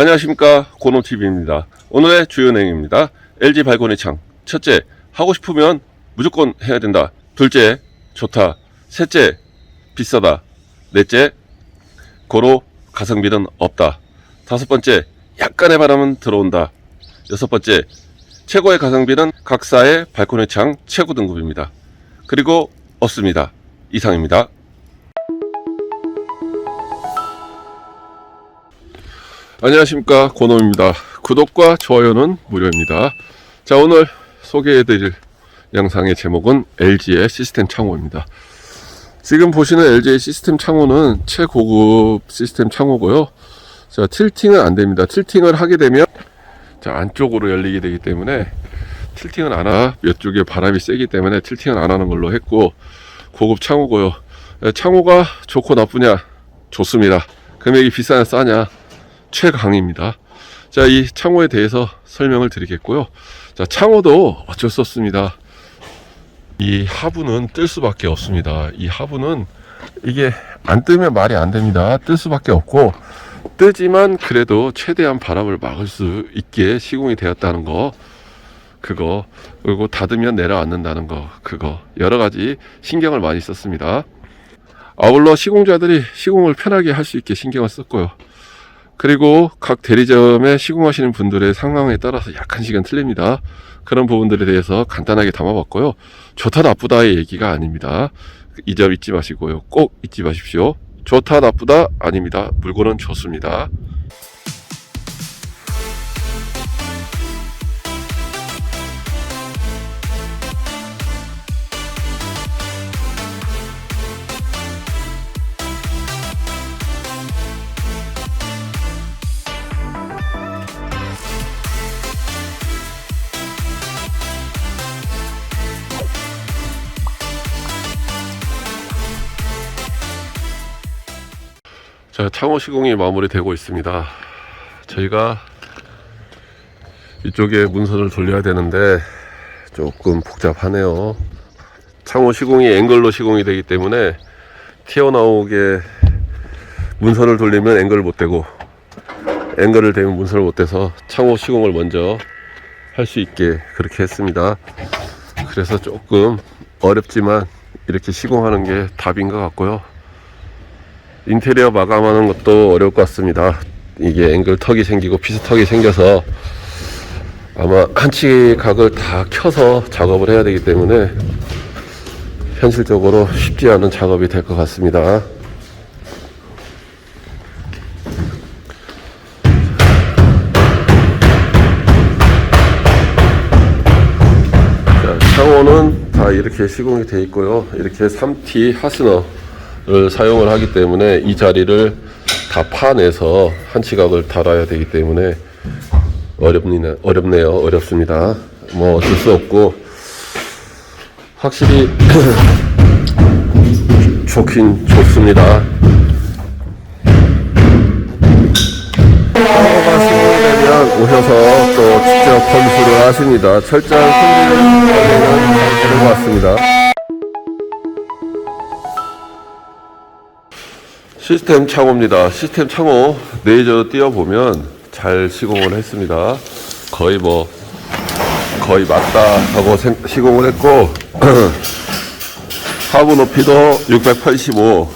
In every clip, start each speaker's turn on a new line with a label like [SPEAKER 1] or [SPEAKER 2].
[SPEAKER 1] 안녕하십니까 고노TV입니다. 오늘의 주요 내용입니다. LG 발코니 창 첫째, 하고 싶으면 무조건 해야 된다. 둘째, 좋다. 셋째, 비싸다. 넷째, 고로 가성비는 없다. 다섯 번째, 약간의 바람은 들어온다. 여섯 번째, 최고의 가성비는 각사의 발코니 창 최고 등급입니다. 그리고 없습니다. 이상입니다. 안녕하십니까. 고놈입니다. 구독과 좋아요는 무료입니다. 자 오늘 소개해드릴 영상의 제목은 LG의 시스템 창호입니다. 지금 보시는 LG의 시스템 창호는 최고급 시스템 창호고요. 자 틸팅은 안됩니다. 틸팅을 하게 되면 자 안쪽으로 열리게 되기 때문에 틸팅은 안 하, 몇 쪽에 바람이 세기 때문에 틸팅은 안 하는 걸로 했고 고급 창호고요. 에, 창호가 좋고 나쁘냐? 좋습니다. 금액이 비싸냐? 싸냐 최강입니다. 자, 이 창호에 대해서 설명을 드리겠고요. 자, 창호도 어쩔 수 없습니다. 이 하부는 뜰 수밖에 없습니다. 이 하부는 이게 안 뜨면 말이 안 됩니다. 뜰 수밖에 없고 뜨지만 그래도 최대한 바람을 막을 수 있게 시공이 되었다는 거 그거 그리고 닫으면 내려앉는다는 거 그거 여러 가지 신경을 많이 썼습니다. 아울러 시공자들이 시공을 편하게 할 수 있게 신경을 썼고요. 그리고 각 대리점에 시공하시는 분들의 상황에 따라서 약간씩은 틀립니다. 그런 부분들에 대해서 간단하게 담아봤고요. 좋다 나쁘다의 얘기가 아닙니다. 이 점 잊지 마시고요. 꼭 잊지 마십시오. 좋다 나쁘다 아닙니다. 물건은 좋습니다. 자, 창호 시공이 마무리되고 있습니다. 저희가 이쪽에 문선을 돌려야 되는데 조금 복잡하네요. 창호 시공이 앵글로 시공이 되기 때문에 튀어나오게 문선을 돌리면 앵글을 못 대고 앵글을 대면 문선을 못 대서 창호 시공을 먼저 할 수 있게 그렇게 했습니다. 그래서 조금 어렵지만 이렇게 시공하는 게 답인 것 같고요. 인테리어 마감하는 것도 어려울 것 같습니다. 이게 앵글 턱이 생기고 피스턱이 생겨서 아마 한치 각을 다 켜서 작업을 해야 되기 때문에 현실적으로 쉽지 않은 작업이 될 것 같습니다. 자, 창호는 다 이렇게 시공이 되어 있고요. 이렇게 3T 하스너를 사용을 하기 때문에 이 자리를 다 파내서 한 치각을 달아야 되기 때문에 어렵네, 어렵네요. 어렵습니다. 뭐 어쩔 수 없고 확실히 좋긴 좋습니다. 오셔서 또 직접 검수를 하십니다. 철저한 손질 관리는 되는 것 같습니다. 시스템 창호입니다. 시스템 창호 레이저 띄워보면 잘 시공을 했습니다. 거의 뭐 거의 맞다 하고 생- 시공을 했고 하부 높이도 685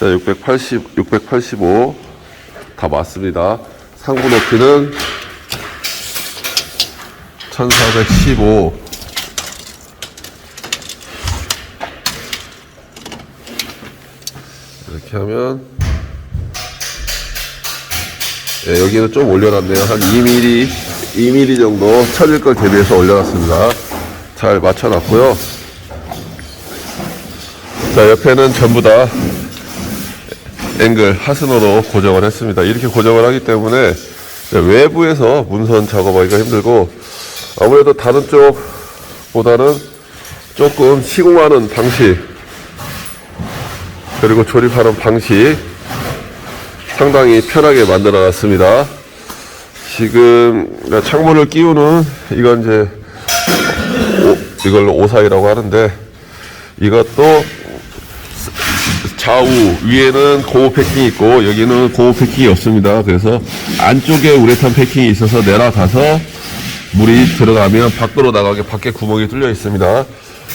[SPEAKER 1] 자, 680, 685. 다 맞습니다. 상부 높이는 1415. 이렇게 하면, 예, 여기는 좀 올려놨네요. 한 2mm, 2mm 정도 쳐질 걸 대비해서 올려놨습니다. 잘 맞춰놨고요. 자, 옆에는 전부 다 앵글 하스너로 고정을 했습니다. 이렇게 고정을 하기 때문에 외부에서 문선 작업하기가 힘들고 아무래도 다른 쪽보다는 조금 시공하는 방식 그리고 조립하는 방식 상당히 편하게 만들어 놨습니다. 지금 창문을 끼우는 이건 이제 오- 이걸 오사이라고 하는데 이것도 좌우 위에는 고무 패킹이 있고 여기는 고무 패킹이 없습니다. 그래서 안쪽에 우레탄 패킹이 있어서 내려가서 물이 들어가면 밖으로 나가게 밖에 구멍이 뚫려 있습니다.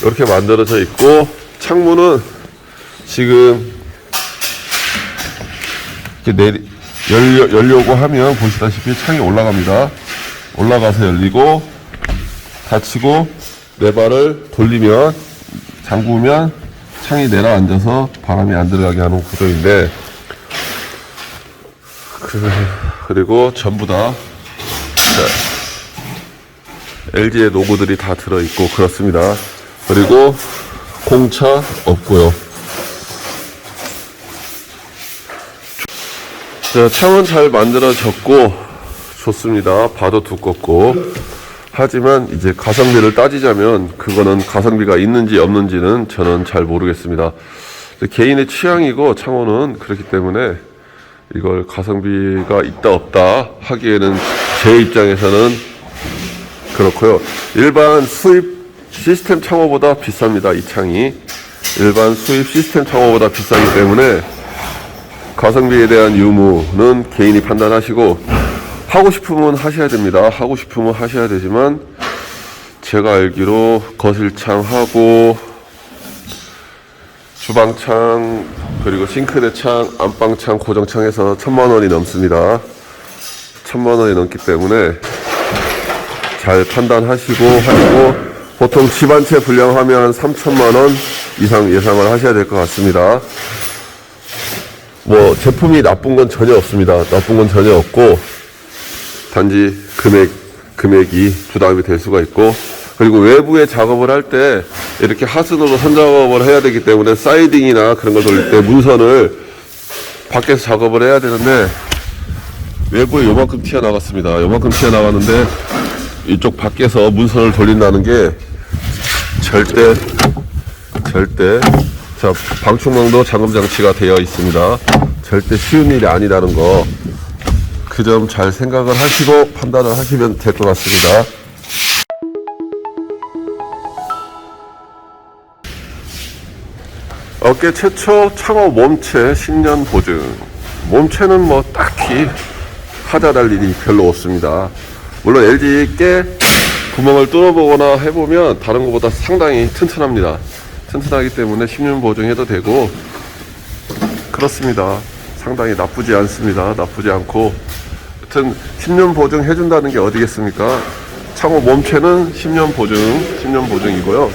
[SPEAKER 1] 이렇게 만들어져 있고 창문은 지금 이렇게 내리 열려, 열려고 하면 보시다시피 창이 올라갑니다. 올라가서 열리고 닫히고 레바를 돌리면 잠그면 창이 내려앉아서 바람이 안 들어가게 하는 구조인데 그, 그리고 전부 다 LG의 로고들이 다 들어있고 그렇습니다. 그리고 공차 없고요. 자, 창은 잘 만들어졌고 좋습니다. 봐도 두껍고 하지만 이제 가성비를 따지자면 그거는 가성비가 있는지 없는지는 저는 잘 모르겠습니다. 개인의 취향이고 창호는 그렇기 때문에 이걸 가성비가 있다 없다 하기에는 제 입장에서는 그렇고요. 일반 수입 시스템 창호보다 비쌉니다. 이 창이 일반 수입 시스템 창호보다 비싸기 때문에 가성비에 대한 유무는 개인이 판단하시고 하고 싶으면 하셔야 됩니다. 하고 싶으면 하셔야 되지만 제가 알기로 거실창하고 주방창 그리고 싱크대창, 안방창, 고정창에서 천만 원이 넘습니다. 천만 원이 넘기 때문에 잘 판단하시고 하시고 보통 집한채 분량하면 3천만 원 이상 예상을 하셔야 될 것 같습니다. 뭐 제품이 나쁜 건 전혀 없습니다. 나쁜 건 전혀 없고 단지 금액 금액이 부담이 될 수가 있고 그리고 외부에 작업을 할 때 이렇게 하순으로 선 작업을 해야 되기 때문에 사이딩이나 그런 걸 돌릴 때 문선을 밖에서 작업을 해야 되는데 외부에 요만큼 튀어나갔습니다. 요만큼 튀어나갔는데 이쪽 밖에서 문선을 돌린다는 게 절대 절대 자 방충망도 잠금 장치가 되어 있습니다. 절대 쉬운 일이 아니라는 거 그 점 잘 생각을 하시고 판단을 하시면 될 것 같습니다. 업계 최초 창업 몸체 10년 보증. 몸체는 뭐 딱히 하자할 일이 별로 없습니다. 물론 LG 께 구멍을 뚫어보거나 해보면 다른 것보다 상당히 튼튼합니다. 튼튼하기 때문에 10년 보증해도 되고 그렇습니다. 상당히 나쁘지 않습니다. 나쁘지 않고 하여튼 10년 보증 해준다는 게 어디겠습니까? 창호 몸체는 10년 보증, 10년 보증이고요.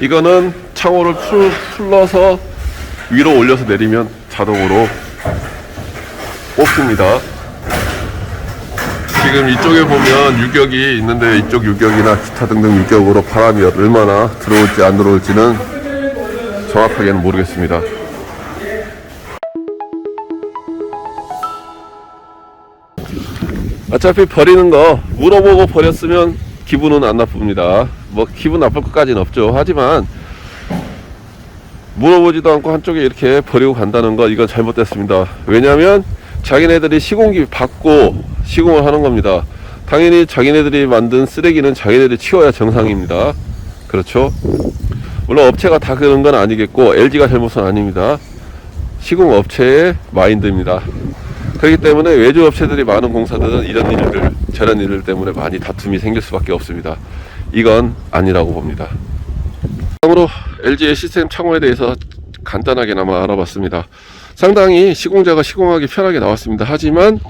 [SPEAKER 1] 이거는 창호를 풀, 풀러서 위로 올려서 내리면 자동으로 뽑힙니다. 지금 이쪽에 보면 유격이 있는데 이쪽 유격이나 기타 등등 유격으로 바람이 얼마나 들어올지 안 들어올지는 정확하게는 모르겠습니다. 어차피 버리는 거 물어보고 버렸으면 기분은 안 나쁩니다. 뭐 기분 나쁠 것까지는 없죠. 하지만 물어보지도 않고 한쪽에 이렇게 버리고 간다는 거 이건 잘못됐습니다. 왜냐하면 자기네들이 시공기 받고 시공을 하는 겁니다. 당연히 자기네들이 만든 쓰레기는 자기네들이 치워야 정상입니다. 그렇죠? 물론 업체가 다 그런 건 아니겠고 LG가 잘못은 아닙니다. 시공 업체의 마인드입니다. 그렇기 때문에 외주 업체들이 많은 공사들은 이런 일을 저런 일을 때문에 많이 다툼이 생길 수밖에 없습니다. 이건 아니라고 봅니다. 다음으로 LG의 시스템 창호에 대해서 간단하게나마 알아봤습니다. 상당히 시공자가 시공하기 편하게 나왔습니다. 하지만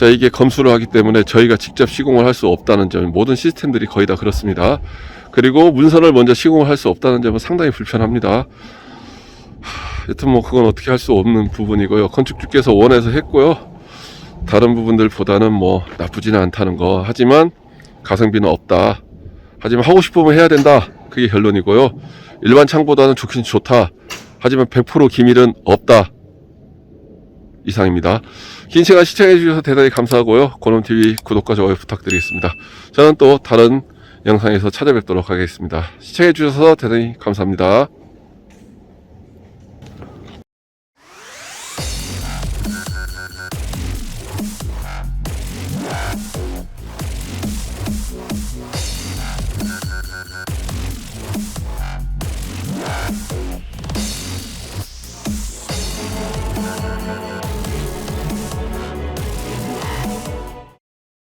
[SPEAKER 1] 자 이게 검수를 하기 때문에 저희가 직접 시공을 할 수 없다는 점 모든 시스템들이 거의 다 그렇습니다. 그리고 문선을 먼저 시공을 할 수 없다는 점은 상당히 불편합니다. 하, 여튼 뭐 그건 어떻게 할 수 없는 부분이고요. 건축주께서 원해서 했고요. 다른 부분들보다는 뭐 나쁘지는 않다는 거. 하지만 가성비는 없다. 하지만 하고 싶으면 해야 된다. 그게 결론이고요. 일반 창보다는 좋긴 좋다. 하지만 100% 기밀은 없다. 이상입니다. 긴 시간 시청해주셔서 대단히 감사하고요. 고놈TV 구독과 좋아요 부탁드리겠습니다. 저는 또 다른 영상에서 찾아뵙도록 하겠습니다. 시청해주셔서 대단히 감사합니다.